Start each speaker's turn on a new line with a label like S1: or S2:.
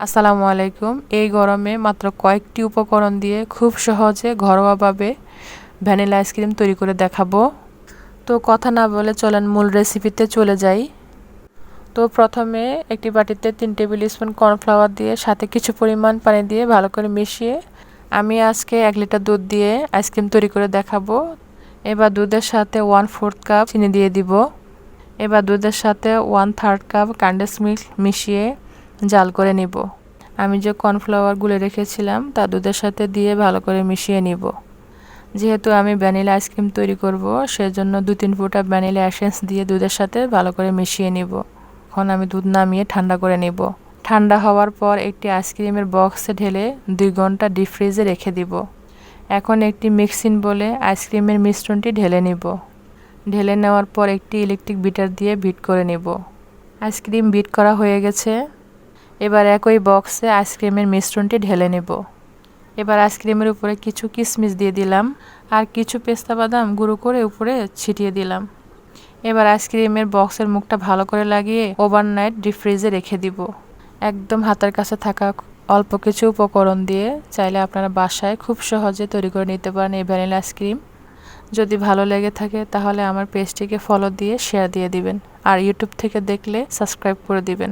S1: আসসালামু আলাইকুম। এই গরমে মাত্র কয়েকটি উপকরণ দিয়ে খুব সহজে ঘরোয়াভাবে ভ্যানিলা আইসক্রিম তৈরি করে দেখাবো। তো কথা না বলে চলেন মূল রেসিপিতে চলে যাই। তো প্রথমে একটি বাটিতে তিন টেবিল স্পুন কর্নফ্লাওয়ার দিয়ে সাথে কিছু পরিমাণ পানি দিয়ে ভালো করে মিশিয়ে আমি আজকে এক লিটার দুধ দিয়ে আইসক্রিম তৈরি করে দেখাবো। এবার দুধের সাথে ওয়ান ফোর্থ কাপ চিনি দিয়ে দিব। এবার দুধের সাথে one third cup condensed milk মিশিয়ে জাল করে নিব। আমি যে কর্নফ্লাওয়ার গুলে রেখেছিলাম, তা দুধের সাথে দিয়ে ভালো করে মিশিয়ে নিব। যেহেতু আমি ভ্যানিলা আইসক্রিম তৈরি করব, সেজন্য দু তিন ফুটা ভ্যানিলা অ্যাসেন্স দিয়ে দুধের সাথে ভালো করে মিশিয়ে নিব। এখন আমি দুধ নামিয়ে ঠান্ডা করে নিব। ঠান্ডা হওয়ার পর একটি আইসক্রিমের বক্সে ঢেলে দুই ঘণ্টা ডিপ ফ্রিজে রেখে দিব। এখন একটি মিক্সিং বলে আইসক্রিমের মিশ্রণটি ঢেলে নিব। ঢেলে নেওয়ার পর একটি ইলেকট্রিক বিটার দিয়ে বিট করে নিব। আইসক্রিম বিট করা হয়ে গেছে। এবার একই বক্সে আইসক্রিমের মিশ্রণটি ঢেলে নেব। এবার আইসক্রিমের উপরে কিছু কিশমিশ দিয়ে দিলাম আর কিছু পেস্তা বাদাম গুঁড়ো করে উপরে ছিটিয়ে দিলাম। এবার আইসক্রিমের বক্সের মুখটা ভালো করে লাগিয়ে ওভারনাইট ডিপ ফ্রিজে রেখে দিব। একদম হাতের কাছে থাকা অল্প কিছু উপকরণ দিয়ে চাইলে আপনারা বাসায় খুব সহজে তৈরি করে নিতে পারেন এই ভ্যানিলা আইসক্রিম। যদি ভালো লেগে থাকে তাহলে আমার পেজটিকে ফলো দিয়ে শেয়ার দিয়ে দিবেন। আর ইউটিউব থেকে দেখলে সাবস্ক্রাইব করে দিবেন।